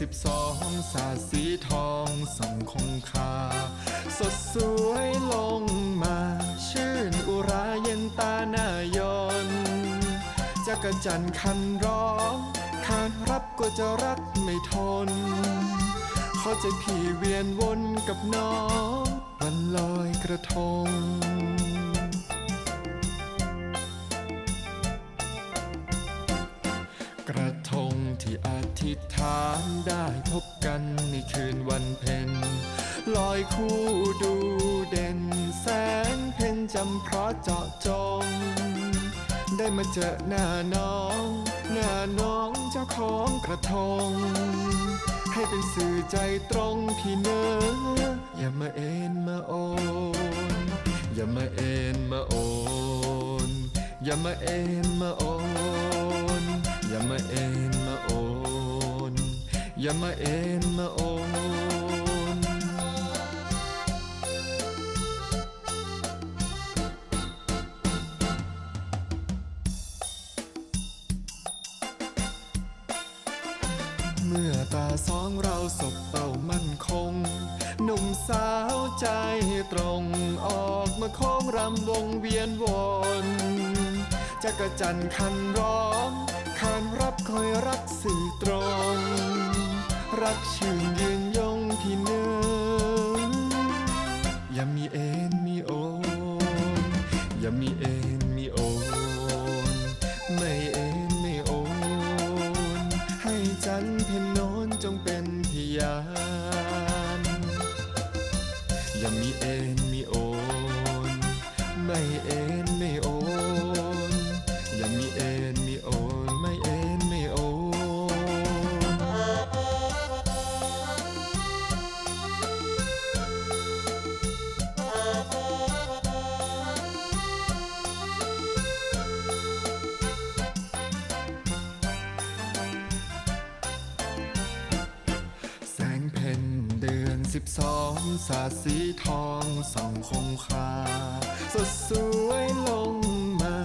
สิบสองสาสีทองส่องคงคา สดสวยลงมา ชื่นอุราเย็นตาหน้ายนจักรจันคันร้องขานรับก็จะรักไม่ทนเขาใจะพี่เวียนวนกับน้องวันลอยกระทง ธิษฐานได้พบกันในคืนวันเพ็ญลอยคู่ดูเด่นแสงเพ็ญจำเพราะเจาะจง ได้มาเจอหน้าน้อง หน้าน้องเจ้าของกระทง ให้เป็นสื่อใจตรงพี่เนออย่ามาเอ็นมาโอนอย่ามาเอ็นมาโอนอย่ามาเอ็นมาโอนอย่ามาเอ็น อย่ามาเอ็นมาโอนเมื่อตาสองเราสบเป่ามั่นคง หนุ่มสาวใจตรงออกมาโค้งรำวงเวียนวนจักรจันทร์คันร้องขานรับคอยรักสื่อตรง อย่ามีเอ็นมีโอน ไม่เอ็นไม่โอน สิบสองสาดสีทองส่องคงคา สดสวยลงมา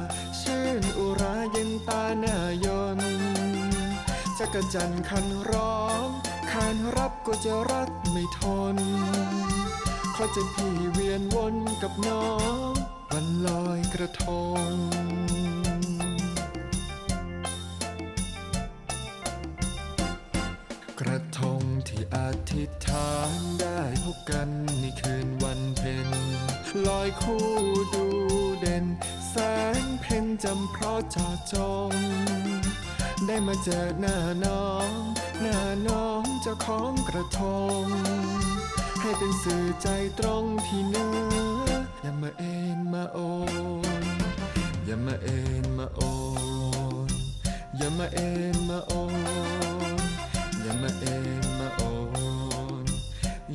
ชื่นอุราเย็นตาหน้ายนจักรจันคันร้องขานรับก็จะรักไม่ทนขอจะพี่เวียนวนกับน้องวันลอยกระทงกระทง ที่อธิษฐานได้พบกันในคืนวันเพ็ญลอยคู่ดูเด่น แสงเพ็ญจำเพราะจอจง ได้มาเจอหน้าน้อง หน้าน้องเจ้าของกระทง ให้เป็นสื่อใจตรงพี่เนื้ออย่ามาเอ็นมาโอนอย่ามาเอ็น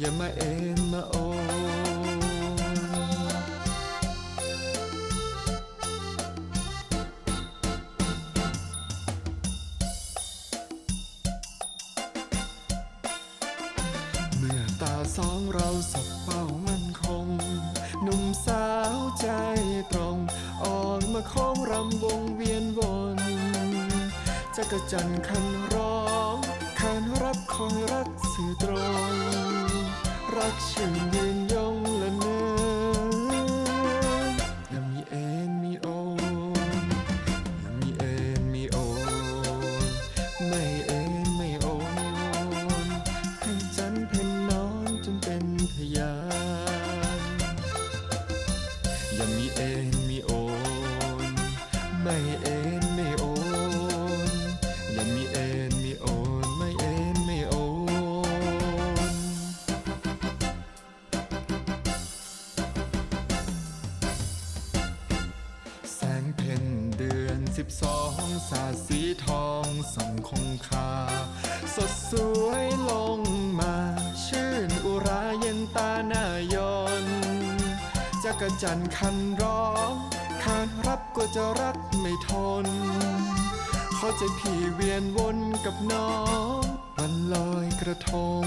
อย่ามาเอ็นมาโอเมื่อตาสองเราสบเป้ามั่นคง หนุ่มสาวใจตรงออกมาโค้งรำวงเวียนวนจักรจันคันร้องขานรับคอยรักสื่อตรง รักชื่นยืนยงและเนินย่ามีเอ็นมีโอนย่ามีเอ็นมีโอนไม่เอ็นไม่โอนให้จันเพ็ญนอนจนเป็นพยานย่ามีเอ็นมีโอนไม่เอ็น บสองสาดสีทองส่องคงคา สดสวยลงมา ชื่นอุราเย็นตาหน้ายนจักรจันคันร้องขานรับก็จะรักไม่ทน ขอใจพี่เวียนวนกับน้องวันลอยกระทง